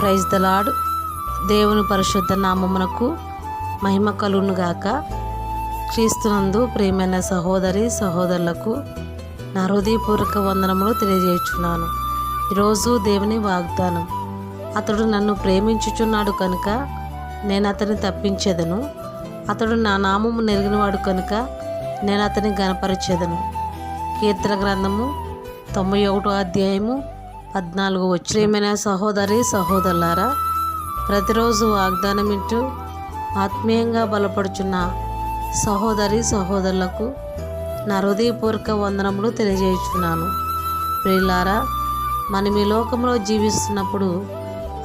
Praise the lord దేవుని పరిశుద్ధ నామమునకు మహిమ కలుగునుగాక. క్రీస్తునందు ప్రియమైన సహోదరి సహోదరులకు నా హృదయపూర్వక వందనములు తెలియజేయుచున్నాను. ఈరోజు దేవుని వాగ్దానం. అతడు నన్ను ప్రేమించుచున్నాడు కనుక నేను అతన్ని తప్పించేదను. అతడు నా నామము నెరిగినవాడు కనుక నేను అతని గనపరిచేదను కీర్తన గ్రంథము తొంభై ఒకటో అధ్యాయము పద్నాలుగు వచ్చిన సహోదరి సహోదరులారా ప్రతిరోజు వాగ్దానం ఇంటూ ఆత్మీయంగా బలపడుచున్న సహోదరి సహోదరులకు నా హృదయపూర్వక వందనములు తెలియజేయుచున్నాను. ప్రియులారా మనం ఈ లోకంలో జీవిస్తున్నప్పుడు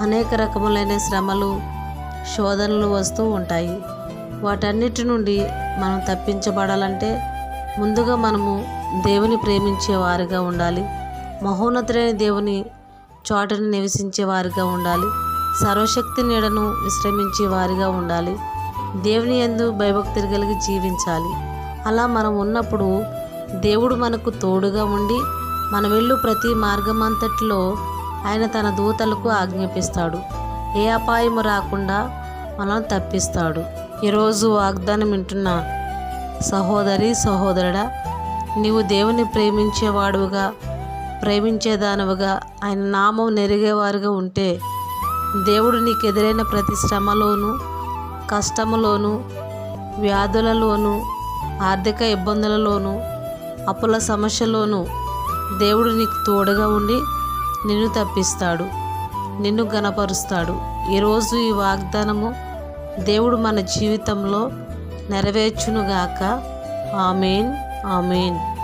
అనేక రకములైన శ్రమలు శోధనలు వస్తూ ఉంటాయి. వాటన్నిటి నుండి మనం తప్పించబడాలంటే ముందుగా మనము దేవుని ప్రేమించే వారిగా ఉండాలి. మహోన్నతులైన దేవుని చోటను నివసించే వారిగా ఉండాలి. సర్వశక్తి నీడను విశ్రమించే వారిగా ఉండాలి. దేవుని యందు భయభక్తులు కలిగి జీవించాలి. అలా మనం ఉన్నప్పుడు దేవుడు మనకు తోడుగా ఉండి మనం వెళ్ళు ప్రతి మార్గమంతటిలో ఆయన తన దూతలకు ఆజ్ఞాపిస్తాడు. ఏ అపాయము రాకుండా మనం తప్పిస్తాడు. ఈరోజు వాగ్దానం వింటున్న సహోదరి సహోదరుడా నీవు దేవుని ప్రేమించేవాడుగా ప్రేమించేదానవుగా ఆయన నామం నెరిగేవారుగా ఉంటే దేవుడు నీకు ఎదురైన ప్రతి శ్రమలోను కష్టములోను వ్యాధులలోను ఆర్థిక ఇబ్బందులలోను అప్పుల సమస్యలోను దేవుడు నీకు తోడుగా ఉండి నిన్ను తప్పిస్తాడు నిన్ను గనపరుస్తాడు ఈరోజు ఈ వాగ్దానము దేవుడు మన జీవితంలో నెరవేర్చునుగాక. Amen amen.